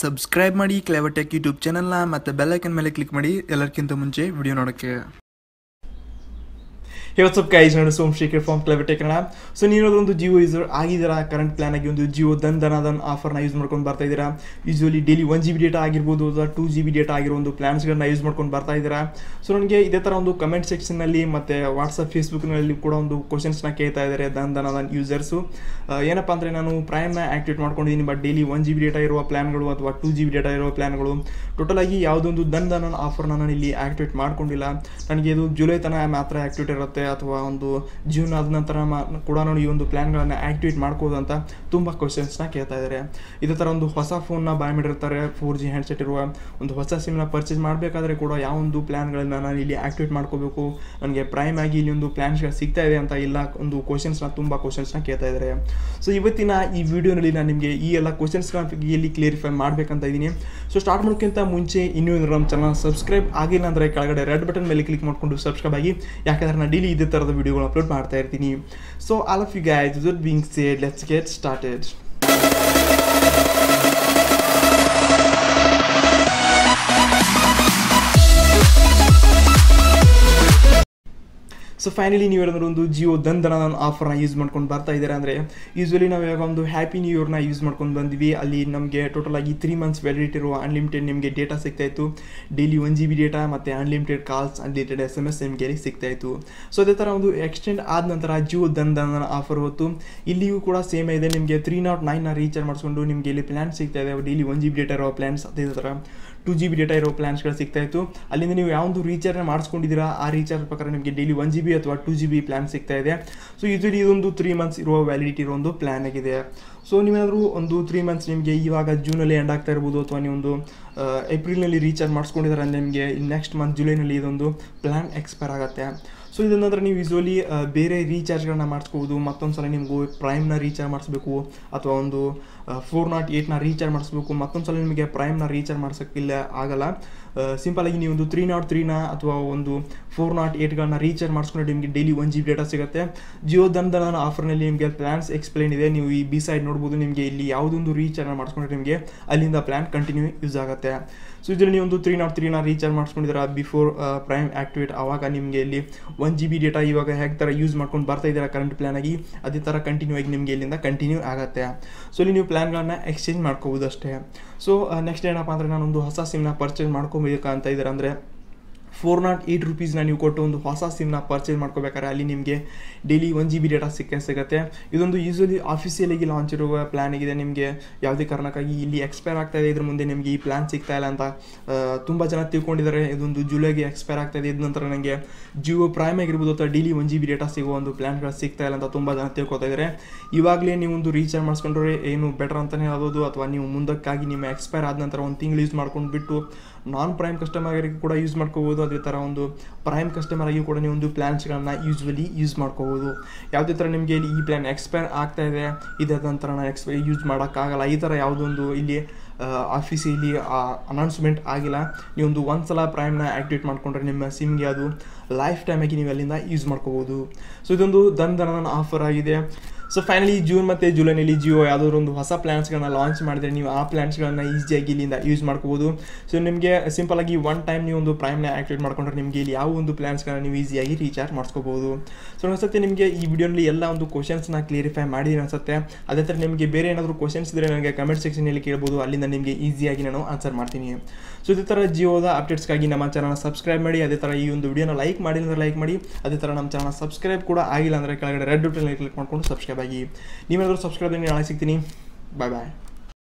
Subscribe ಮಾಡಿ ಕ್ಲೆವಟೆಕ್ YouTube ಚಾನಲ್ನ ಮತ್ತು ಬೆಲ್ಲೈಕನ್ ಮೇಲೆ ಕ್ಲಿಕ್ ಮಾಡಿ ಎಲ್ಲರಿಗಿಂತ ಮುಂಚೆ ವಿಡಿಯೋ ನೋಡೋಕ್ಕೆ. ಇವತ್ತು ಗೈಸ್ ನಾನು ಸೋಮ್ ಶೇಖರ್ ಫಾರ್ಮ್ ಕನ್ನಡ. ಸೊ ನೀವು ಒಂದು ಜಿಯೋ ಯೂಸರ್ ಆಗಿದ್ದೀರಾ? ಕರೆಂಟ್ ಪ್ಲಾನ್ ಆಗಿ ಒಂದು ಜಿಯೋ ದನ್ ದನ ದನ್ ಆಫರ್ನ ಯೂಸ್ ಮಾಡ್ಕೊಂಡು ಬರ್ತಾ ಇದ್ದೀರಾ? Usually daily one G B data ಆಗಿರ್ಬೋದು, ಅಥವಾ ಟೂ ಜಿ ಬಿ ಡೇಟಾ ಆಗಿರೋ ಒಂದು ಪ್ಲಾನ್ಸ್ಗಳನ್ನ ಯೂಸ್ ಮಾಡ್ಕೊಂಡು ಬರ್ತಾ ಇದ್ದೀರಾ? ಸೊ ನನಗೆ ಇದೇ ಥರ ಒಂದು ಕಮೆಂಟ್ ಸೆಕ್ಷನ್ನಲ್ಲಿ ಮತ್ತು ವಾಟ್ಸಪ್ ಫೇಸ್ಬುಕ್ನಲ್ಲಿ ಕೂಡ ಒಂದು ಕ್ವಶನ್ಸ್ನ ಕೇಳ್ತಾ ಇದ್ದಾರೆ ದನ್ ದನದನ್ ಯೂಸರ್ಸು ಏನಪ್ಪ ಅಂದರೆ ನಾನು ಪ್ರೈಮ್ನ ಆ್ಯಕ್ಟಿವೇಟ್ ಮಾಡ್ಕೊಂಡಿದ್ದೀನಿ but daily one G B data ಇರುವ ಪ್ಲಾನ್ಗಳು ಅಥವಾ ಟೂ ಜಿ ಬಿ ಡೇಟಾ ಇರುವ ಪ್ಲಾನ್ಗಳು ಟೋಟಲಾಗಿ ಯಾವುದೊಂದು ದನ್ ದನ್ ಆಫರ್ನ ನಾನು ಇಲ್ಲಿ ಆ್ಯಕ್ಟಿವೇಟ್ ಮಾಡ್ಕೊಂಡಿಲ್ಲ. ನನಗೆ ಇದು ಜುಲೈ ತನಕ ಮಾತ್ರ ಆ್ಯಕ್ಟಿವೇಟ್ ಇರುತ್ತೆ. ಅಥವಾ ಒಂದು ಜೀವನ ಆದ ನಂತರ ಕೂಡ ನಾನು ಈ ಒಂದು ಪ್ಲ್ಯಾನ್ಗಳನ್ನು ಆ್ಯಕ್ಟಿವೇಟ್ ಮಾಡ್ಕೋದು ಅಂತ ತುಂಬ ಕ್ವಶನ್ಸ್ನ ಕೇಳ್ತಾ ಇದ್ದಾರೆ ಇದೇ ಥರ ಒಂದು ಹೊಸ ಫೋನ್ನ ಬಾಯ್ ಮಾಡಿರ್ತಾರೆ ಫೋರ್ ಜಿ ಹ್ಯಾಂಡ್ಸೆಟ್ ಇರುವ ಒಂದು ಹೊಸ ಸಿಮ್ನ ಪರ್ಚೇಸ್ ಮಾಡಬೇಕಾದ್ರೆ ಕೂಡ ಯಾವ ಒಂದು ಪ್ಲ್ಯಾನ್ಗಳನ್ನ ನಾನು ಇಲ್ಲಿ ಆ್ಯಕ್ಟಿವೇಟ್ ಮಾಡ್ಕೋಬೇಕು? ನನಗೆ ಪ್ರೈಮ್ ಆಗಿ ಇಲ್ಲಿ ಒಂದು ಪ್ಲ್ಯಾನ್ಸ್ಗಳು ಸಿಗ್ತಾ ಇದೆ ಅಂತ ಇಲ್ಲ ಒಂದು ಕ್ವಶನ್ಸ್ನ ತುಂಬ ಕ್ವಶನ್ಸ್ನ ಕೇಳ್ತಾ ಇದ್ದಾರೆ ಸೊ ಇವತ್ತಿನ ಈ ವಿಡಿಯೋನಲ್ಲಿ ನಾನು ನಿಮಗೆ ಈ ಎಲ್ಲ ಕ್ವಶನ್ಸ್ನ ಇಲ್ಲಿ ಕ್ಲಿಯರಿಫೈ ಮಾಡಬೇಕಂತ ಇದ್ದೀನಿ. ಸೊ ಸ್ಟಾರ್ಟ್ ಮಾಡೋಕ್ಕಿಂತ ಮುಂಚೆ ಇನ್ನೂ ನಮ್ಮ ಚಾನಲ್ ಸಬ್ಸ್ಕ್ರೈಬ್ ಆಗಿಲ್ಲ ಅಂದರೆ ಕೆಳಗಡೆ ರೆಡ್ ಬಟನ್ ಮೇಲೆ ಕ್ಲಿಕ್ ಮಾಡಿಕೊಂಡು ಸಬ್ಸ್ಕ್ರೈಬ್ ಆಗಿ. ಯಾಕಂದ್ರೆ ನಾನು ಡೈಲಿ ಇದೇ ಥರದ ವಿಡಿಯೋಗಳು ಅಪ್ಲೋಡ್ ಮಾಡ್ತಾ ಇರ್ತೀನಿ so all of you guys with being said let's get started so finally ನೀವು ಏನಾದರೂ ಒಂದು ಜಿಯೋ ದಂದನ ಆಫರ್ನ ಯೂಸ್ ಮಾಡ್ಕೊಂಡು ಬರ್ತಾ ಇದ್ದಾರೆ ಅಂದರೆ ಯೂಸ್ವಲಿ ನಾವು ಇವಾಗ ಒಂದು ಹ್ಯಾಪಿ ನ್ಯೂ ಇಯರ್ನ ಯೂಸ್ ಮಾಡ್ಕೊಂಡು ಬಂದ್ವಿ. ಅಲ್ಲಿ ನಮಗೆ ಟೋಟಲ್ ಆಗಿ ತ್ರೀ ಮಂತ್ಸ್ ವ್ಯಾಲಿಡಿಟಿ ಇರುವ ಅನ್ಲಿಮಿಟೆಡ್ ನಿಮಗೆ ಡೇಟಾ ಸಿಗ್ತಾ ಇತ್ತು. Daily one G B data ಮತ್ತು unlimited calls unlimited S M S ನಿಮಗೆ ಸಿಗ್ತಾ ಇತ್ತು. ಸೊ ಅದೇ ಥರ ಒಂದು ಎಕ್ಸ್ಟೆಂಡ್ ಆದ ನಂತರ ಜಿಯೋ ದಂದನ ಆಫರ್ ಹೊತ್ತು ಇಲ್ಲಿಯೂ ಕೂಡ ಸೇಮ್ ಇದೆ ನಿಮಗೆ ತ್ರೀ ನಾಟ್ ನೈನ್ನ ರೀಚಾರ್ಜ್ ಮಾಡಿಸ್ಕೊಂಡು ನಿಮಗೆ ಇಲ್ಲಿ ಪ್ಲ್ಯಾನ್ ಸಿಗ್ತಾ ಇದೆ. Daily one G B data ಇರೋ ಪ್ಲ್ಯಾನ್ಸ್ ಅದೇ ಥರ ಟು ಜಿ ಬಿ ಡೇಟಾ ಇರೋ ಪ್ಲಾನ್ಸ್ಗಳು ಸಿಗ್ತಾ ಇತ್ತು. ಅಲ್ಲಿಂದ ನೀವು ಯಾವೊಂದು ರೀಚಾರ್ಜ್ ಮಾಡಿಸ್ಕೊಂಡಿದ್ದೀರಾ, ಆ ರೀಚಾರ್ಜ್ ಪ್ರಕಾರ ನಿಮಗೆ ಡೈಲಿ ಒನ್ ಜಿ ಬಿ ಅಥವಾ ಟು ಜಿ ಬಿ ಪ್ಲಾನ್ ಸಿಗ್ತಾ ಇದೆ. ಸೊ ಯೂಸ್ವಲಿ ಇದೊಂದು ತ್ರೀ ಮಂತ್ಸ್ ಇರುವ ವ್ಯಾಲಿಡಿಟಿ ಇರೋ ಒಂದು ಪ್ಲಾನ್ ಆಗಿದೆ. ಸೊ ನೀವೇನಾದರೂ ಒಂದು ತ್ರೀ ಮಂತ್ಸ್ ನಿಮಗೆ ಇವಾಗ ಜೂನಲ್ಲಿ ಎಂಡ್ ಆಗ್ತಾ ಇರ್ಬೋದು ಅಥವಾ ನೀವೊಂದು ಏಪ್ರಿಲ್ನಲ್ಲಿ ರೀಚಾರ್ಜ್ ಮಾಡಿಸ್ಕೊಂಡಿದ್ದಾರೆ ಅಂದರೆ ನಿಮಗೆ ನೆಕ್ಸ್ಟ್ ಮಂತ್ ಜುಲೈನಲ್ಲಿ ಇದೊಂದು ಪ್ಲ್ಯಾನ್ ಎಕ್ಸ್ಪೈರ್ ಆಗುತ್ತೆ. ಸೊ ಇದನ್ನಂದ್ರೆ ನೀವು ಯೂಸ್ವಲಿ ಬೇರೆ ರೀಚಾರ್ಜ್ಗಳನ್ನ ಮಾಡಿಸ್ಕೋಬೋದು ಮತ್ತೊಂದು ಸಲ ನಿಮಗೂ ಪ್ರೈಮ್ನ ರೀಚಾರ್ಜ್ ಮಾಡಿಸ್ಬೇಕು, ಅಥವಾ ಒಂದು ಫೋರ್ ನಾಟ್ ಏಯ್ಟ್ನ ರೀಚಾರ್ಜ್ ಮಾಡಿಸ್ಬೇಕು ಮತ್ತೊಂದು ಸಲ ನಿಮಗೆ ಪ್ರೈಮ್ನ ರೀಚಾರ್ಜ್ ಮಾಡಿಸೋಕ್ಕಿಲ್ಲ, ಆಗಲ್ಲ. ಸಿಂಪಲಾಗಿ ನೀವು ಒಂದು ತ್ರೀ ನಾಟ್ ತ್ರೀನ ಅಥವಾ ಒಂದು ಫೋರ್ ನಾಟ್ ಏಯ್ಟ್ಗಳನ್ನ ರೀಚಾರ್ಜ್ ಮಾಡಿಸ್ಕೊಂಡ್ರೆ ನಿಮಗೆ daily one G B data ಸಿಗುತ್ತೆ. ಜಿಯೋ ದಂದನ ಆಫರ್ನಲ್ಲಿ ನಿಮಗೆ ಪ್ಲ್ಯಾನ್ಸ್ ಎಕ್ಸ್ಪ್ಲೈನ್ ಇದೆ. ನೀವು ಈ ಬಿ ಸೈಡ್ ನೋಡ್ಬೋದು, ನಿಮಗೆ ಇಲ್ಲಿ ಯಾವುದೊಂದು ರೀಚಾರ್ಜ್ ಮಾಡಿಸ್ಕೊಂಡ್ರೆ ನಿಮಗೆ ಅಲ್ಲಿಂದ ಪ್ಲ್ಯಾನ್ ಕಂಟಿನ್ಯೂ ಯೂಸ್ ಆಗುತ್ತೆ. ಸೊ ಇದರಲ್ಲಿ ನೀವು ಒಂದು ತ್ರೀ ನಾಟ್ ತ್ರೀನ ರೀಚಾರ್ಜ್ ಮಾಡಿಸ್ಕೊಂಡಿದ್ರೆ ಬಿಫೋರ್ ಪ್ರೈಮ್ ಆ್ಯಕ್ಟಿವೇಟ್ ಆವಾಗ ನಿಮಗೆ ಇಲ್ಲಿ ಒನ್ ಜಿ ಬಿ ಡೇಟಾ ಇವಾಗ ಹೇಗೆ ಥರ ಯೂಸ್ ಮಾಡ್ಕೊಂಡು ಬರ್ತಾ ಇದ್ದೀರಾ ಕರೆಂಟ್ ಪ್ಲ್ಯಾನ್ ಆಗಿ, ಅದೇ ಥರ ಕಂಟಿನ್ಯೂ ಆಗಿ ನಿಮಗೆ ಇಲ್ಲಿಂದ ಕಂಟಿನ್ಯೂ ಆಗುತ್ತೆ. ಸೊ ಇಲ್ಲಿ ನೀವು ಪ್ಲ್ಯಾನ್ಗಳನ್ನ ಎಕ್ಸ್ಚೇಂಜ್ ಮಾಡ್ಕೋಬೋದು ಅಷ್ಟೇ ಸೊ ನೆಕ್ಸ್ಟ್ ಏನಪ್ಪ ಅಂದರೆ ನಾನೊಂದು ಹೊಸ ಸಿಮ್ನ ಪರ್ಚೇಸ್ ಮಾಡ್ಕೊಬೇಕಂತ ಇದ್ದಾರೆ ಅಂದರೆ ಫೋರ್ ನಾಟ್ ಏಯ್ಟ್ ರುಪೀಸ್ನ ನೀವು ಕೊಟ್ಟು ಒಂದು ಹೊಸ ಸಿಮ್ನ ಪರ್ಚೇಸ್ ಮಾಡ್ಕೋಬೇಕಾದ್ರೆ ಅಲ್ಲಿ ನಿಮಗೆ daily one G B data ಸಿಕ್ಕೇ ಸಿಗುತ್ತೆ. ಇದೊಂದು ಯೂಸ್ವಲಿ ಆಫೀಸಿಯಲಾಗಿ ಲಾಂಚ್ ಇರುವ ಪ್ಲ್ಯಾನ್ ಆಗಿದೆ. ನಿಮಗೆ ಯಾವುದೇ ಕಾರಣಕ್ಕಾಗಿ ಇಲ್ಲಿ ಎಕ್ಸ್ಪೈರ್ ಆಗ್ತಾ ಇದೆ, ಇದ್ರ ಮುಂದೆ ನಿಮಗೆ ಈ ಪ್ಲ್ಯಾನ್ ಸಿಗ್ತಾ ಇಲ್ಲ ಅಂತ ತುಂಬ ಜನ ತಿಳ್ಕೊಂಡಿದ್ದಾರೆ. ಇದೊಂದು ಜುಲೈಗೆ ಎಕ್ಸ್ಪೈರ್ ಆಗ್ತಾ ಇದೆ. ಇದ ನಂತರ ನನಗೆ ಜಿಯೋ ಪ್ರೈಮ್ ಆಗಿರ್ಬೋದು ಅಥವಾ daily one G B data ಸಿಗೋ ಒಂದು ಪ್ಲ್ಯಾನ್ಗಳು ಸಿಗ್ತಾ ಇಲ್ಲ ಅಂತ ತುಂಬ ಜನ ತಿಳ್ಕೊತಾ ಇದ್ದಾರೆ. ಇವಾಗಲೇ ನೀವು ಒಂದು ರೀಚಾರ್ಜ್ ಮಾಡಿಸ್ಕೊಂಡ್ರೆ ಏನು ಬೆಟರ್ ಅಂತಲೇ ಹೇಳ್ಬೋದು. ಅಥವಾ ನೀವು ಮುಂದಕ್ಕಾಗಿ ನಿಮ್ಮ ಎಕ್ಸ್ಪೈರ್ ಆದ ನಂತರ ಒಂದು ತಿಂಗಳು ಯೂಸ್ ಮಾಡ್ಕೊಂಡು ಬಿಟ್ಟು ನಾನ್ ಪ್ರೈಮ್ ಕಸ್ಟಮರಿಗೆ ಕೂಡ ಯೂಸ್ ಮಾಡ್ಕೋಬೋದು. ಅದೇ ಥರ ಒಂದು ಪ್ರೈಮ್ ಕಸ್ಟಮರ್ ಆಗಿ ಕೂಡ ನೀವು ಒಂದು ಪ್ಲ್ಯಾನ್ಸ್ಗಳನ್ನ ಯೂಸ್ವಲಿ ಯೂಸ್ ಮಾಡ್ಕೋಬೋದು. ಯಾವುದೇ ಥರ ನಿಮಗೆ ಇಲ್ಲಿ ಈ ಪ್ಲ್ಯಾನ್ ಎಕ್ಸ್ಪೈರ್ ಆಗ್ತಾ ಇದೆ, ಇದಾದ ನಂತರ ನಾನು ಎಕ್ಸ್ಪೈ ಯೂಸ್ ಮಾಡೋಕ್ಕಾಗಲ್ಲ. ಈ ಥರ ಯಾವುದೊಂದು ಇಲ್ಲಿ ಆಫೀಸಲ್ಲಿ ಅನೌನ್ಸ್ಮೆಂಟ್ ಆಗಿಲ್ಲ. ನೀವೊಂದು ಒಂದು ಸಲ ಪ್ರೈಮ್ನ ಆ್ಯಕ್ಟಿವೇಟ್ ಮಾಡಿಕೊಂಡ್ರೆ ನಿಮ್ಮ ಸಿಮ್ಗೆ ಅದು ಲೈಫ್ ಟೈಮಾಗಿ ನೀವು ಅಲ್ಲಿಂದ ಯೂಸ್ ಮಾಡ್ಕೋಬೋದು. ಸೊ ಇದೊಂದು ದನ್ ದನ ಆಫರ್ ಆಗಿದೆ. ಸೊ ಫೈನಲಿ ಜೂನ್ ಮತ್ತು ಜುಲೈನಲ್ಲಿ ಜಿಯೋ ಯಾವ್ದಾದ್ರು ಒಂದು ಹೊಸ ಪ್ಲ್ಯಾನ್ಸ್ಗಳನ್ನ ಲಾಂಚ್ ಮಾಡಿದ್ರೆ ನೀವು ಆ ಪ್ಲ್ಯಾನ್ಸ್ಗಳನ್ನ ಈಸಿಯಾಗಿ ಇಲ್ಲಿಂದ ಯೂಸ್ ಮಾಡ್ಕೋಬೋದು. ಸೊ ನಿಮಗೆ ಸಿಂಪಲ್ ಆಗಿ ಒನ್ ಟೈಮ್ ನೀವು ಒಂದು ಪ್ರೈಮ್ನ ಆಕ್ಟಿವೇಟ್ ಮಾಡ್ಕೊಂಡ್ರೆ ನಿಮಗೆ ಇಲ್ಲಿ ಯಾವ ಒಂದು ಪ್ಲ್ಯಾನ್ಸ್ಗಳನ್ನ ನೀವು ಈಸಿಯಾಗಿ ರೀಚಾರ್ಜ್ ಮಾಡಿಸ್ಕೋಬೋದು. ಸೊ ಅನ್ಸುತ್ತೆ ನಿಮಗೆ ಈ ವಿಡಿಯೋನಲ್ಲಿ ಎಲ್ಲ ಒಂದು ಕ್ವಶನ್ಸ್ನ ಕ್ಲಿಯರಿಫೈ ಮಾಡಿದ್ದೀನಿ ಅನ್ಸುತ್ತೆ. ಅದೇ ಥರ ನಿಮಗೆ ಬೇರೆ ಏನಾದರೂ ಕ್ವಶನ್ಸ್ ಇದ್ದರೆ ನನಗೆ ಕಮೆಂಟ್ ಸೆಕ್ಷನಲ್ಲಿ ಕೇಳ್ಬೋದು. ಅಲ್ಲಿಂದ ನಿಮಗೆ ಈಸಿಯಾಗಿ ನಾನು ಆನ್ಸರ್ ಮಾಡ್ತೀನಿ. ಸೊ ಇದೇ ಥರ ಜಿಯೋದ ಅಪ್ಡೇಟ್ಸ್ಗಾಗಿ ನಮ್ಮ ಚಾನಲ್ ಸಬ್ಸ್ಕ್ರೈಬ್ ಮಾಡಿ, ಅದೇ ಥರ ಈ ಒಂದು ವಿಡಿಯೋನ ಲೈಕ್ ಮಾಡಿ, ಅಂದರೆ ಲೈಕ್ ಮಾಡಿ, ಅದೇ ಥರ ನಮ್ಮ ಚಾನಲ್ ಸಬ್ಸ್ಕ್ರೈಬ್ ಕೂಡ ಆಗಿಲ್ಲ ಅಂದರೆ ಕೆಳಗಡೆ ರೆಡ್ ಬಟನ್ ಕ್ಲಿಕ್ ಮಾಡ್ಕೊಂಡು ಸಬ್ಸ್ಕ್ರೈಬ್ ಆಗಿ ನೀವೇನಾದರೂ ಸಬ್ಸ್ಕ್ರೈಬ್ ನಾಳೆ ಸಿಗ್ತೀನಿ ಬಾಯ್ ಬಾಯ್